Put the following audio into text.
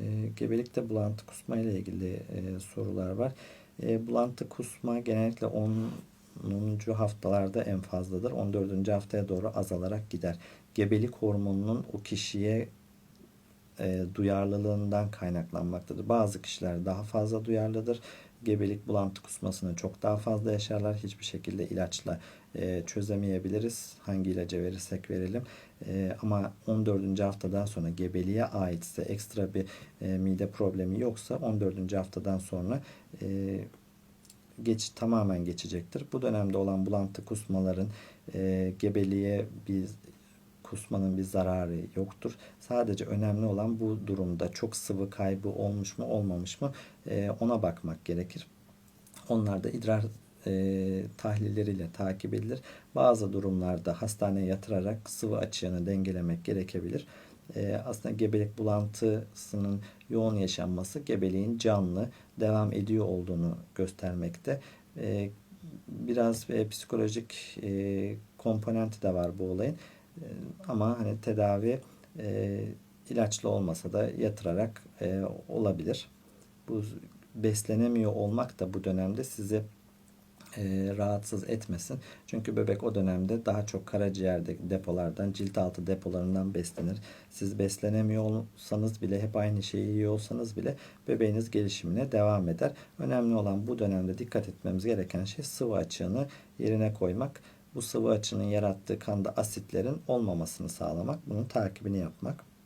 E, gebelikte bulantı kusma ile ilgili e, sorular var. E, bulantı kusma genellikle 10. haftalarda en fazladır. 14. haftaya doğru azalarak gider. Gebelik hormonunun o kişiye e, duyarlılığından kaynaklanmaktadır. Bazı kişiler daha fazla duyarlıdır. Gebelik bulantı kusmasını çok daha fazla yaşarlar. Hiçbir şekilde ilaçla e, çözemeyebiliriz. Hangi ilacı verirsek verelim. E, ama 14. haftadan sonra gebeliğe aitse ekstra bir e, mide problemi yoksa 14. haftadan sonra e, geç tamamen geçecektir. Bu dönemde olan bulantı kusmaların e, gebeliğe bir kusmanın bir zararı yoktur. Sadece önemli olan bu durumda çok sıvı kaybı olmuş mu olmamış mı e, ona bakmak gerekir. Onlar da idrar e, tahlilleriyle takip edilir. Bazı durumlarda hastaneye yatırarak sıvı açığını dengelemek gerekebilir. E, aslında gebelik bulantısının yoğun yaşanması gebeliğin canlı devam ediyor olduğunu göstermekte. E, biraz e, psikolojik e, komponenti de var bu olayın. E, ama hani tedavi e, ilaçlı olmasa da yatırarak e, olabilir. Bu beslenemiyor olmak da bu dönemde sizi e, rahatsız etmesin. Çünkü bebek o dönemde daha çok karaciğer depolardan, cilt altı depolarından beslenir. Siz beslenemiyor olsanız bile, hep aynı şeyi yiyor olsanız bile bebeğiniz gelişimine devam eder. Önemli olan bu dönemde dikkat etmemiz gereken şey sıvı açığını yerine koymak. Bu sıvı açığının yarattığı kanda asitlerin olmamasını sağlamak, bunun takibini yapmak.